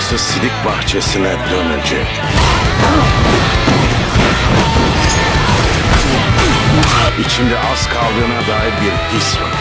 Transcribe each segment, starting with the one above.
Burası silik bahçesine dönecek. İçimde az kaldığına dair bir his var.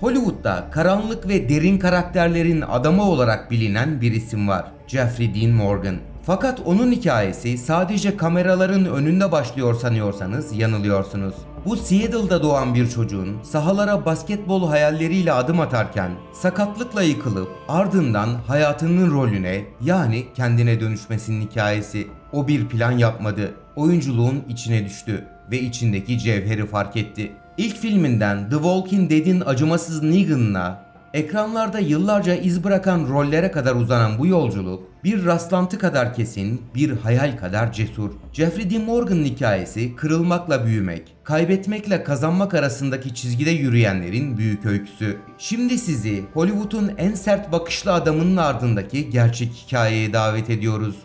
Hollywood'da karanlık ve derin karakterlerin adamı olarak bilinen bir isim var. Jeffrey Dean Morgan. Fakat onun hikayesi sadece kameraların önünde başlıyor sanıyorsanız yanılıyorsunuz. Bu Seattle'da doğan bir çocuğun sahalara basketbol hayalleriyle adım atarken sakatlıkla yıkılıp ardından hayatının rolüne yani kendine dönüşmesinin hikayesi. O bir plan yapmadı. Oyunculuğun içine düştü ve içindeki cevheri fark etti. İlk filminden The Walking Dead'in acımasız Negan'la ekranlarda yıllarca iz bırakan rollere kadar uzanan bu yolculuk bir rastlantı kadar kesin, bir hayal kadar cesur. Jeffrey Dean Morgan'ın hikayesi kırılmakla büyümek, kaybetmekle kazanmak arasındaki çizgide yürüyenlerin büyük öyküsü. Şimdi sizi Hollywood'un en sert bakışlı adamının ardındaki gerçek hikayeye davet ediyoruz.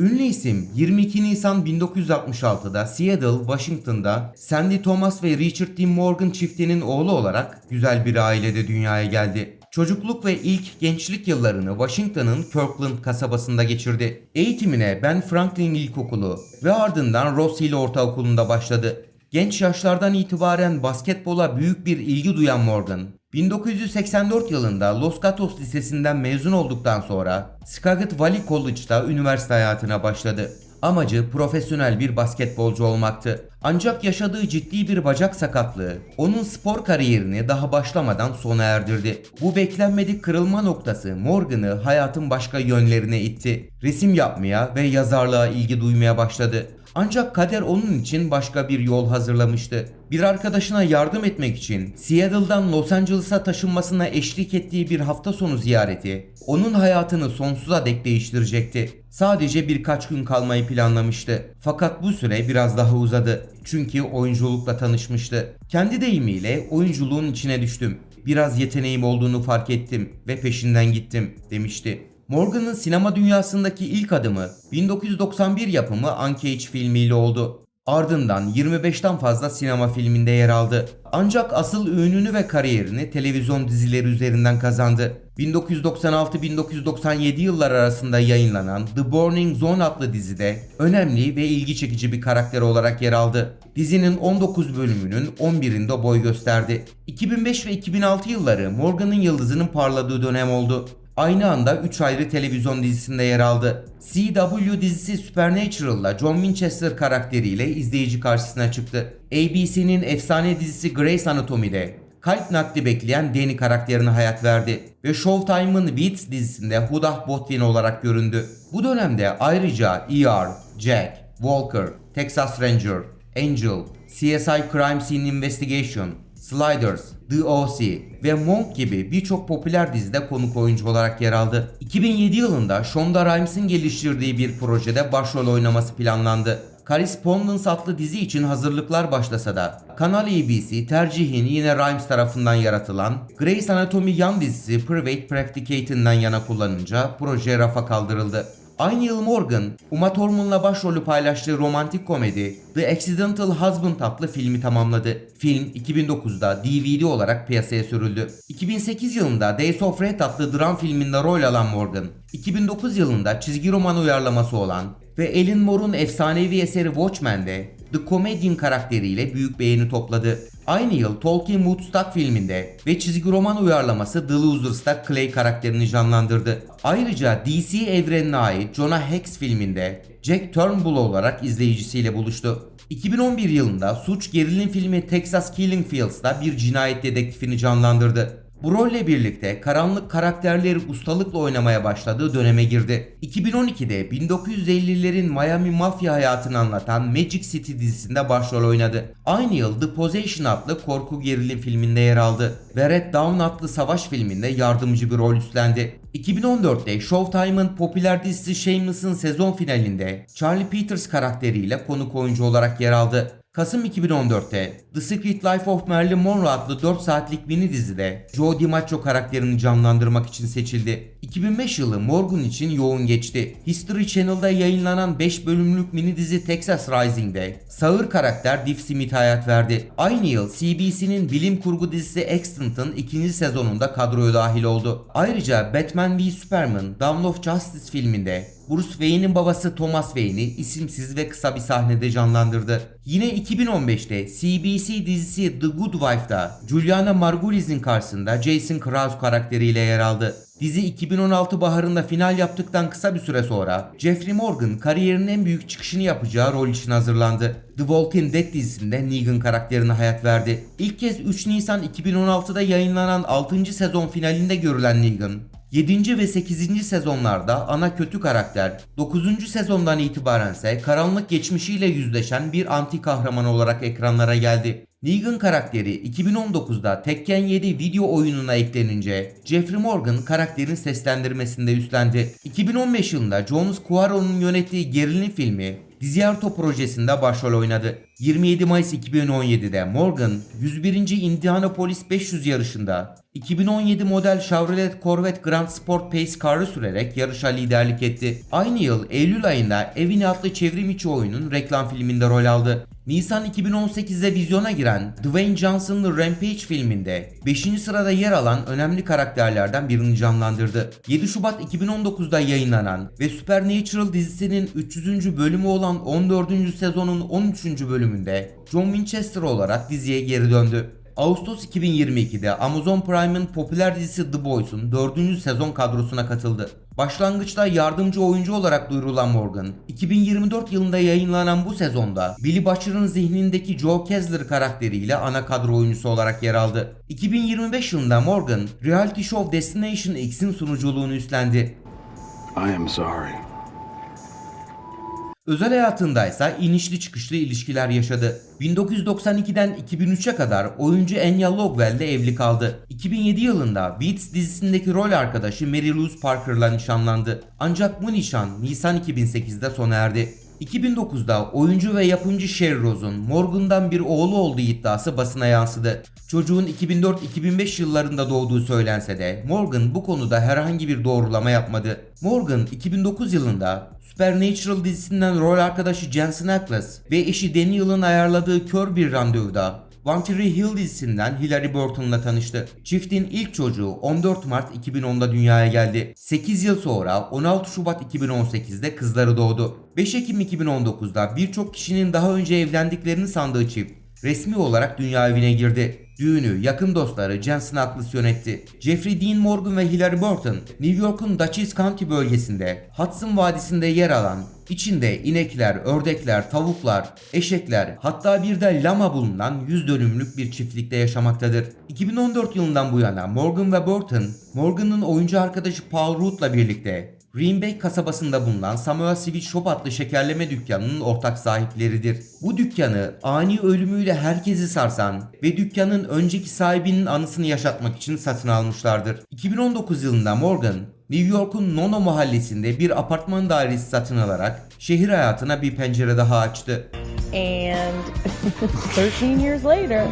Ünlü isim 22 Nisan 1966'da Seattle, Washington'da Sandy Thomas ve Richard Dean Morgan çiftinin oğlu olarak güzel bir ailede dünyaya geldi. Çocukluk ve ilk gençlik yıllarını Washington'ın Kirkland kasabasında geçirdi. Eğitimine Ben Franklin İlkokulu ve ardından Ross Hill Ortaokulu'nda başladı. Genç yaşlardan itibaren basketbola büyük bir ilgi duyan Morgan, 1984 yılında Los Gatos Lisesi'nden mezun olduktan sonra Skagit Valley College'da üniversite hayatına başladı. Amacı profesyonel bir basketbolcu olmaktı. Ancak yaşadığı ciddi bir bacak sakatlığı onun spor kariyerini daha başlamadan sona erdirdi. Bu beklenmedik kırılma noktası Morgan'ı hayatın başka yönlerine itti. Resim yapmaya ve yazarlığa ilgi duymaya başladı. Ancak kader onun için başka bir yol hazırlamıştı. Bir arkadaşına yardım etmek için Seattle'dan Los Angeles'a taşınmasına eşlik ettiği bir hafta sonu ziyareti onun hayatını sonsuza dek değiştirecekti. Sadece birkaç gün kalmayı planlamıştı. Fakat bu süre biraz daha uzadı. Çünkü oyunculukla tanışmıştı. Kendi deyimiyle oyunculuğun içine düştüm. Biraz yeteneğim olduğunu fark ettim ve peşinden gittim demişti. Morgan'ın sinema dünyasındaki ilk adımı 1991 yapımı Uncage filmiyle oldu. Ardından 25'ten fazla sinema filminde yer aldı. Ancak asıl ününü ve kariyerini televizyon dizileri üzerinden kazandı. 1996-1997 yıllar arasında yayınlanan The Burning Zone adlı dizide önemli ve ilgi çekici bir karakter olarak yer aldı. Dizinin 19 bölümünün 11'inde boy gösterdi. 2005 ve 2006 yılları Morgan'ın yıldızının parladığı dönem oldu. Aynı anda 3 ayrı televizyon dizisinde yer aldı. CW dizisi Supernatural'la John Winchester karakteriyle izleyici karşısına çıktı. ABC'nin efsane dizisi Grey's Anatomy'de kalp nakli bekleyen Danny karakterine hayat verdi ve Showtime'ın Weeds dizisinde Huda Botwin olarak göründü. Bu dönemde ayrıca ER, Jack, Walker, Texas Ranger, Angel, CSI Crime Scene Investigation, Sliders, The O.C. ve Monk gibi birçok popüler dizide konuk oyuncu olarak yer aldı. 2007 yılında Shonda Rhimes'in geliştirdiği bir projede başrol oynaması planlandı. Correspondence adlı dizi için hazırlıklar başlasa da Kanal ABC tercihin yine Rhimes tarafından yaratılan Grey's Anatomy yan dizisi Private Practicate'inden yana kullanınca proje rafa kaldırıldı. Aynı yıl Morgan, Uma Thurman'la başrolü paylaştığı romantik komedi The Accidental Husband adlı filmi tamamladı. Film 2009'da DVD olarak piyasaya sürüldü. 2008 yılında Days of Red adlı dram filminde rol alan Morgan, 2009 yılında çizgi roman uyarlaması olan ve Alan Moore'un efsanevi eseri Watchmen'de The Comedian karakteriyle büyük beğeni topladı. Aynı yıl Tolkien Woodstock filminde ve çizgi roman uyarlaması The Losers'ta Clay karakterini canlandırdı. Ayrıca DC evrenine ait Jonah Hex filminde Jack Turnbull olarak izleyicisiyle buluştu. 2011 yılında suç gerilim filmi Texas Killing Fields'da bir cinayet dedektifini canlandırdı. Bu rolle birlikte karanlık karakterleri ustalıkla oynamaya başladığı döneme girdi. 2012'de 1950'lerin Miami mafya hayatını anlatan Magic City dizisinde başrol oynadı. Aynı yıl The Possession adlı korku gerilim filminde yer aldı ve Red Dawn adlı savaş filminde yardımcı bir rol üstlendi. 2014'te Showtime'ın popüler dizisi Shameless'ın sezon finalinde Charlie Peters karakteriyle konuk oyuncu olarak yer aldı. Kasım 2014'te The Secret Life of Marilyn Monroe adlı 4 saatlik mini dizide Joe DiMaggio karakterini canlandırmak için seçildi. 2005 yılı Morgan için yoğun geçti. History Channel'da yayınlanan 5 bölümlük mini dizi Texas Rising'de sağır karakter Diff Smith hayat verdi. Aynı yıl CBC'nin bilim kurgu dizisi Extant'ın ikinci sezonunda kadroya dahil oldu. Ayrıca Batman v Superman Dawn of Justice filminde Bruce Wayne'in babası Thomas Wayne'i isimsiz ve kısa bir sahnede canlandırdı. Yine 2015'te CBC dizisi The Good Wife'da Juliana Margulies'in karşısında Jason Krause karakteriyle yer aldı. Dizi 2016 baharında final yaptıktan kısa bir süre sonra Jeffrey Morgan kariyerinin en büyük çıkışını yapacağı rol için hazırlandı. The Walking Dead dizisinde Negan karakterine hayat verdi. İlk kez 3 Nisan 2016'da yayınlanan 6. sezon finalinde görülen Negan, 7. ve 8. sezonlarda ana kötü karakter, 9. sezondan itibaren ise karanlık geçmişiyle yüzleşen bir anti kahraman olarak ekranlara geldi. Negan karakteri 2019'da Tekken 7 video oyununa eklenince Jeffrey Morgan karakterin seslendirmesinde üstlendi. 2015 yılında Jonas Cuaron'un yönettiği gerilim filmi Dizierto projesinde başrol oynadı. 27 Mayıs 2017'de Morgan 101. Indianapolis 500 yarışında 2017 model Chevrolet Corvette Grand Sport Pace Car'ı sürerek yarışa liderlik etti. Aynı yıl Eylül ayında Evini adlı çevrim içi oyunun reklam filminde rol aldı. Nisan 2018'de vizyona giren Dwayne Johnson'lı Rampage filminde 5. sırada yer alan önemli karakterlerden birini canlandırdı. 7 Şubat 2019'da yayınlanan ve Supernatural dizisinin 300. bölümü olan 14. sezonun 13. bölümünde John Winchester olarak diziye geri döndü. Ağustos 2022'de Amazon Prime'ın popüler dizisi The Boys'un 4. sezon kadrosuna katıldı. Başlangıçta yardımcı oyuncu olarak duyurulan Morgan, 2024 yılında yayınlanan bu sezonda Billy Butcher'ın zihnindeki Joe Kessler karakteriyle ana kadro oyuncusu olarak yer aldı. 2025 yılında Morgan, reality show Destination X'in sunuculuğunu üstlendi. I am sorry. Özel hayatındaysa inişli çıkışlı ilişkiler yaşadı. 1992'den 2003'e kadar oyuncu Enya Logwell ile evli kaldı. 2007 yılında Beats dizisindeki rol arkadaşı Mary Louise Parker'la nişanlandı. Ancak bu nişan Nisan 2008'de sona erdi. 2009'da oyuncu ve yapımcı Sherry Rose'un Morgan'dan bir oğlu olduğu iddiası basına yansıdı. Çocuğun 2004-2005 yıllarında doğduğu söylense de Morgan bu konuda herhangi bir doğrulama yapmadı. Morgan 2009 yılında Supernatural dizisinden rol arkadaşı Jensen Ackles ve eşi Daniel'ın ayarladığı kör bir randevuda One Tree Hill dizisinden Hilary Burton'la tanıştı. Çiftin ilk çocuğu 14 Mart 2010'da dünyaya geldi. 8 yıl sonra 16 Şubat 2018'de kızları doğdu. 5 Ekim 2019'da birçok kişinin daha önce evlendiklerini sandığı çift resmi olarak dünya evine girdi. Düğünü yakın dostları Jensen Ackles yönetti. Jeffrey Dean Morgan ve Hilary Burton, New York'un Dutchess County bölgesinde Hudson Vadisi'nde yer alan, içinde inekler, ördekler, tavuklar, eşekler, hatta bir de lama bulunan 100 dönümlük bir çiftlikte yaşamaktadır. 2014 yılından bu yana Morgan ve Burton, Morgan'ın oyuncu arkadaşı Paul Rudd'la birlikte Greenback kasabasında bulunan Samuel Sweet Shop adlı şekerleme dükkanının ortak sahipleridir. Bu dükkanı ani ölümüyle herkesi sarsan ve dükkanın önceki sahibinin anısını yaşatmak için satın almışlardır. 2019 yılında Morgan, New York'un Nono mahallesinde bir apartman dairesi satın alarak şehir hayatına bir pencere daha açtı. And 13 years later,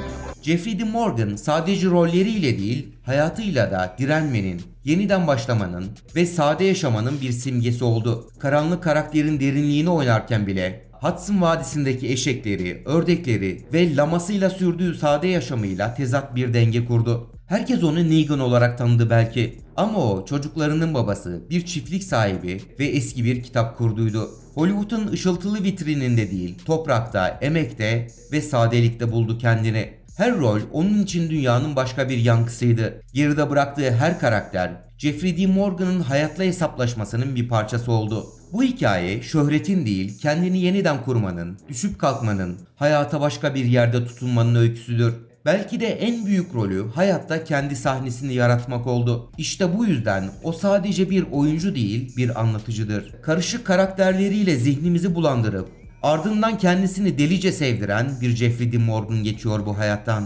Jeffrey Dean Morgan sadece rolleriyle değil, hayatıyla da direnmenin, yeniden başlamanın ve sade yaşamanın bir simgesi oldu. Karanlık karakterin derinliğini oynarken bile Hudson Vadisi'ndeki eşekleri, ördekleri ve lamasıyla sürdüğü sade yaşamıyla tezat bir denge kurdu. Herkes onu Negan olarak tanıdı belki. Ama o çocuklarının babası, bir çiftlik sahibi ve eski bir kitap kurduydu. Hollywood'un ışıltılı vitrininde değil, toprakta, emekte ve sadelikte buldu kendini. Her rol onun için dünyanın başka bir yankısıydı. Geride bıraktığı her karakter Jeffrey Dean Morgan'ın hayatla hesaplaşmasının bir parçası oldu. Bu hikaye şöhretin değil, kendini yeniden kurmanın, düşüp kalkmanın, hayata başka bir yerde tutunmanın öyküsüdür. Belki de en büyük rolü hayatta kendi sahnesini yaratmak oldu. İşte bu yüzden o sadece bir oyuncu değil, bir anlatıcıdır. Karışık karakterleriyle zihnimizi bulandırıp ardından kendisini delice sevdiren bir Jeffrey Dean Morgan geçiyor bu hayattan.